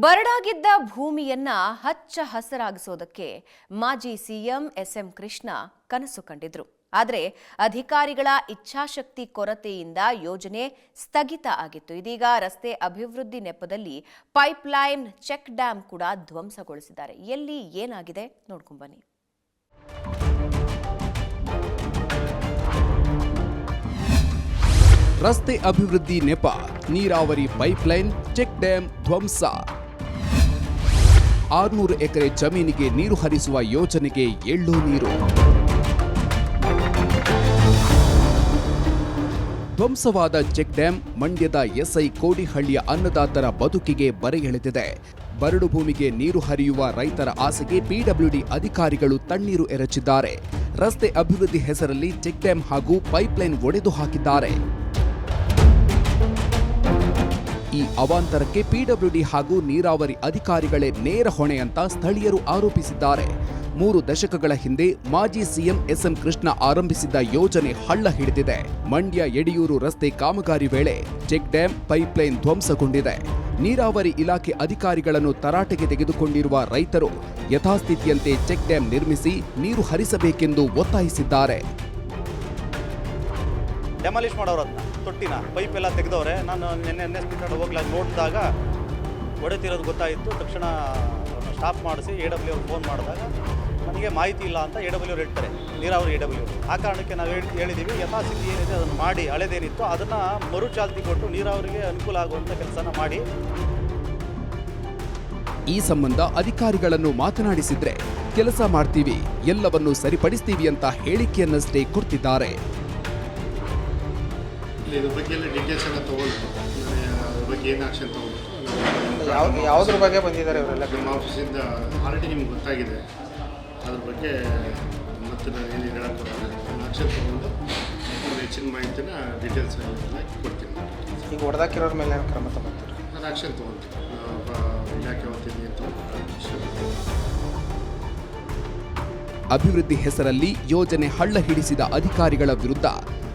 ಬರಡಾಗಿದ್ದ ಭೂಮಿಯನ್ನ ಹಚ್ಚ ಹಸರಾಗಿಸೋದಕ್ಕೆ ಮಾಜಿ ಸಿಎಂ ಎಸ್ಎಂ ಕೃಷ್ಣ ಕನಸು ಕಂಡಿದ್ರು. ಆದರೆ ಅಧಿಕಾರಿಗಳ ಇಚ್ಛಾಶಕ್ತಿ ಕೊರತೆಯಿಂದ ಯೋಜನೆ ಸ್ಥಗಿತ ಆಗಿತ್ತು. ಇದೀಗ ರಸ್ತೆ ಅಭಿವೃದ್ಧಿ ನೆಪದಲ್ಲಿ ಪೈಪ್ಲೈನ್, ಚೆಕ್ ಡ್ಯಾಂ ಕೂಡ ಧ್ವಂಸಗೊಳಿಸಿದ್ದಾರೆ. ಎಲ್ಲಿ ಏನಾಗಿದೆ ನೋಡ್ಕೊಂಬನ್ನಿ ರಸ್ತೆ ಅಭಿವೃದ್ಧಿ ನೆಪ, ನೀರಾವರಿ ಪೈಪ್ಲೈನ್, ಚೆಕ್ ಡ್ಯಾಂ ಧ್ವಂಸ. ಆರ್ನೂರು ಎಕರೆ ಜಮೀನಿಗೆ ನೀರು ಹರಿಸುವ ಯೋಜನೆಗೆ ಎಳ್ಳು ನೀರು. ಧ್ವಂಸವಾದ ಚೆಕ್ ಡ್ಯಾಂ, ಮಂಡ್ಯದ ಎಸ್ಐ ಕೋಡಿಹಳ್ಳಿಯ ಅನ್ನದಾತರ ಬದುಕಿಗೆ ಬರೆ ಎಳೆದಿದೆ. ಬರಡು ಭೂಮಿಗೆ ನೀರು ಹರಿಯುವ ರೈತರ ಆಸೆಗೆ ಪಿಡಬ್ಲ್ಯೂಡಿ ಅಧಿಕಾರಿಗಳು ತಣ್ಣೀರು ಎರಚಿದ್ದಾರೆ. ರಸ್ತೆ ಅಭಿವೃದ್ಧಿ ಹೆಸರಲ್ಲಿ ಚೆಕ್ ಡ್ಯಾಂ ಹಾಗೂ ಪೈಪ್ಲೈನ್ ಒಡೆದು ಹಾಕಿದ್ದಾರೆ. ಈ ಅವಾಂತರಕ್ಕೆ ಪಿಡಬ್ಲ್ಯೂಡಿ ಹಾಗೂ ನೀರಾವರಿ ಅಧಿಕಾರಿಗಳೇ ನೇರ ಹೊಣೆ ಅಂತ ಸ್ಥಳೀಯರು ಆರೋಪಿಸಿದ್ದಾರೆ. ಮೂರು ದಶಕಗಳ ಹಿಂದೆ ಮಾಜಿ ಸಿಎಂ ಎಸ್ಎಂ ಕೃಷ್ಣ ಆರಂಭಿಸಿದ್ದ ಯೋಜನೆ ಹಳ್ಳ ಹಿಡಿದಿದೆ. ಮಂಡ್ಯ ಯಡಿಯೂರು ರಸ್ತೆ ಕಾಮಗಾರಿ ವೇಳೆ ಚೆಕ್ ಡ್ಯಾಂ ಪೈಪ್ಲೈನ್ ಧ್ವಂಸಗೊಂಡಿದೆ. ನೀರಾವರಿ ಇಲಾಖೆ ಅಧಿಕಾರಿಗಳನ್ನು ತರಾಟೆಗೆ ತೆಗೆದುಕೊಂಡಿರುವ ರೈತರು ಯಥಾಸ್ಥಿತಿಯಂತೆ ಚೆಕ್ ಡ್ಯಾಂ ನಿರ್ಮಿಸಿ ನೀರು ಹರಿಸಬೇಕೆಂದು ಒತ್ತಾಯಿಸಿದ್ದಾರೆ. ಡೆಮಾಲಿಷ್ ಮಾಡೋರು ಅದನ್ನ ತೊಟ್ಟಿನ, ಪೈಪ್ ಎಲ್ಲ ತೆಗೆದವ್ರೆ, ನಾನು ನಿನ್ನೆ ಎನ್ ಎಸ್ ಪಿ ಕಡೆ ಹೋಗ್ಲಾಗ ನೋಡಿದಾಗ ಹೊಡೆತಿರೋದು ಗೊತ್ತಾಯಿತು. ತಕ್ಷಣ ಸ್ಟಾಪ್ ಮಾಡಿಸಿ ಎ ಡಬ್ಲ್ಯೂ ಫೋನ್ ಮಾಡಿದಾಗ, ನನಗೆ ಮಾಹಿತಿ ಇಲ್ಲ ಅಂತ ಎ ಡಬ್ಲ್ಯೂ ಹೇಳ್ತಾರೆ, ನೀರಾವರಿ ಎ ಡಬ್ಲ್ಯೂ ಆ ಕಾರಣಕ್ಕೆ ನಾವು ಹೇಳಿ ಹೇಳಿದ್ದೀವಿ ಯಥಾಸ್ಥಿತಿ ಏನಿದೆ ಅದನ್ನು ಮಾಡಿ, ಹಳೆದೇನಿತ್ತು, ಅದನ್ನು ಮರುಚಾಲ್ತಿ ಕೊಟ್ಟು ನೀರಾವರಿಗೆ ಅನುಕೂಲ ಆಗುವಂಥ ಕೆಲಸನ ಮಾಡಿ. ಈ ಸಂಬಂಧ ಅಧಿಕಾರಿಗಳನ್ನು ಮಾತನಾಡಿಸಿದ್ರೆ, ಕೆಲಸ ಮಾಡ್ತೀವಿ, ಎಲ್ಲವನ್ನೂ ಸರಿಪಡಿಸ್ತೀವಿ ಅಂತ ಹೇಳಿಕೆಯನ್ನಷ್ಟೇ ಕೊಡ್ತಿದ್ದಾರೆ. ಇಲ್ಲಿ ಇದ್ರ ಬಗ್ಗೆ ಎಲ್ಲ ಡೀಟೇಲ್ಸ್ ಎಲ್ಲ ತೊಗೊಂಡು ಅದ್ರ ಬಗ್ಗೆ ಏನು ಆಕ್ಷನ್ ತೊಗೊಂಡು ಯಾವ ಯಾವುದ್ರ ಬಗ್ಗೆ ಬಂದಿದ್ದಾರೆ ಇವರೆಲ್ಲ? ನಮ್ಮ ಆಫೀಸಿಂದ ಆಲ್ರೆಡಿ ನಿಮ್ಗೆ ಗೊತ್ತಾಗಿದೆ. ಅದ್ರ ಬಗ್ಗೆ ಮತ್ತೆ ನಾನು ಏನು ಹೇಳಕ್ಕೆ ನಾನು ಆಕ್ಷನ್ ತೊಗೊಂಡು ಒಂದು ಹೆಚ್ಚಿನ ಮಾಹಿತಿನ ಡೀಟೇಲ್ಸ್ ಎಲ್ಲ ಕೊಡ್ತೀನಿ. ಈಗ ಹೊಡೆದಾಕಿರೋರ ಮೇಲೆ ಏನು ಕ್ರಮ ತಗೋತೀರಿ ನಾನು ಆಕ್ಷನ್ ತೊಗೊಳ್ತೀನಿ ಯಾಕೆ ಹೋಗ್ತೀನಿ ಇಲಾಖೆ ವತಿಯಿಂದ ಅಂತ ಅಭಿವೃದ್ಧಿ ಹೆಸರಲ್ಲಿ ಯೋಜನೆ ಹಳ್ಳ ಹಿಡಿಸಿದ ಅಧಿಕಾರಿಗಳ ವಿರುದ್ಧ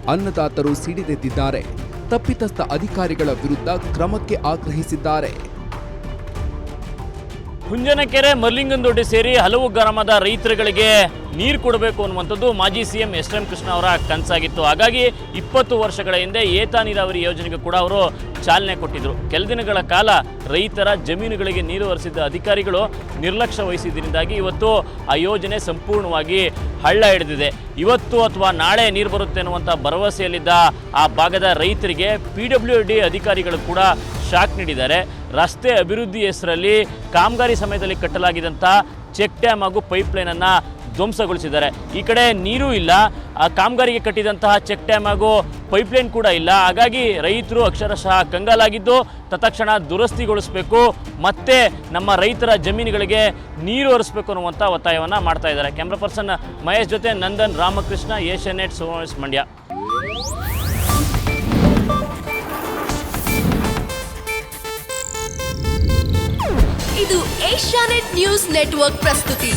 ಅನ್ನದಾತರು ಸಿಡಿದೆದ್ದಿದ್ದಾರೆ. ತಪ್ಪಿತಸ್ಥ ಅಧಿಕಾರಿಗಳ ವಿರುದ್ಧ ಕ್ರಮಕ್ಕೆ ಆಗ್ರಹಿಸಿದ್ದಾರೆ. ಹುಂಜನಕೆರೆ ಮರ್ಲಿಂಗನದೊಡ್ಡಿ ಸೇರಿ ಹಲವು ಗ್ರಾಮದ ರೈತರುಗಳಿಗೆ ನೀರು ಕೊಡಬೇಕು ಅನ್ನುವಂಥದ್ದು ಮಾಜಿ C M S M Krishna ಅವರ ಕನಸಾಗಿತ್ತು. ಹಾಗಾಗಿ ಇಪ್ಪತ್ತು ವರ್ಷಗಳ ಹಿಂದೆ ಏತ ನೀರಾವರಿ ಯೋಜನೆಗೆ ಕೂಡ ಅವರು ಚಾಲನೆ ಕೊಟ್ಟಿದ್ದರು ಕೆಲ ದಿನಗಳ ಕಾಲ ರೈತರ ಜಮೀನುಗಳಿಗೆ ನೀರು ಹರಿಸಿದ್ದ ಅಧಿಕಾರಿಗಳು ನಿರ್ಲಕ್ಷ್ಯ ವಹಿಸಿದ್ದರಿಂದಾಗಿ ಇವತ್ತು ಆ ಯೋಜನೆ ಸಂಪೂರ್ಣವಾಗಿ ಹಳ್ಳ ಹಿಡಿದಿದೆ. ಇವತ್ತು ಅಥವಾ ನಾಳೆ ನೀರು ಬರುತ್ತೆ ಅನ್ನುವಂಥ ಭರವಸೆಯಲ್ಲಿದ್ದ ಆ ಭಾಗದ ರೈತರಿಗೆ ಪಿ ಡಬ್ಲ್ಯೂ ಡಿ ಅಧಿಕಾರಿಗಳು ಕೂಡ ಶಾಕ್ ನೀಡಿದ್ದಾರೆ. ರಸ್ತೆ ಅಭಿವೃದ್ಧಿ ಹೆಸರಲ್ಲಿ ಕಾಮಗಾರಿ ಸಮಯದಲ್ಲಿ ಕಟ್ಟಲಾಗಿದ್ದಂಥ ಚೆಕ್ ಡ್ಯಾಮ್ ಹಾಗೂ ಪೈಪ್ಲೈನನ್ನು ಧ್ವಂಸಗೊಳಿಸಿದ್ದಾರೆ. ಈ ಕಡೆ ನೀರು ಇಲ್ಲ, ಆ ಕಾಮಗಾರಿಗೆ ಕಟ್ಟಿದಂತಹ ಚೆಕ್ ಡ್ಯಾಮ್ ಹಾಗೂ ಪೈಪ್ಲೈನ್ ಕೂಡ ಇಲ್ಲ. ಹಾಗಾಗಿ ರೈತರು ಅಕ್ಷರಶಃ ಕಂಗಾಲಾಗಿದ್ದು, ತತ್ಕ್ಷಣ ದುರಸ್ತಿಗೊಳಿಸಬೇಕು, ಮತ್ತೆ ನಮ್ಮ ರೈತರ ಜಮೀನುಗಳಿಗೆ ನೀರು ಹರಿಸಬೇಕು ಅನ್ನುವಂಥ ಒತ್ತಾಯವನ್ನು ಮಾಡ್ತಾ ಇದ್ದಾರೆ. ಕ್ಯಾಮ್ರಾ ಪರ್ಸನ್ ಮಹೇಶ್ ಜೊತೆ ನಂದನ್, ರಾಮಕೃಷ್ಣ, ಏಷ್ಯನ್ ನೆಟ್ ಸೋಮೇಶ್ ಮಂಡ್ಯ. ಇದು ಏಷ್ಯಾನೆಟ್ ನ್ಯೂಸ್ ನೆಟ್ವರ್ಕ್ ಪ್ರಸ್ತುತಿ.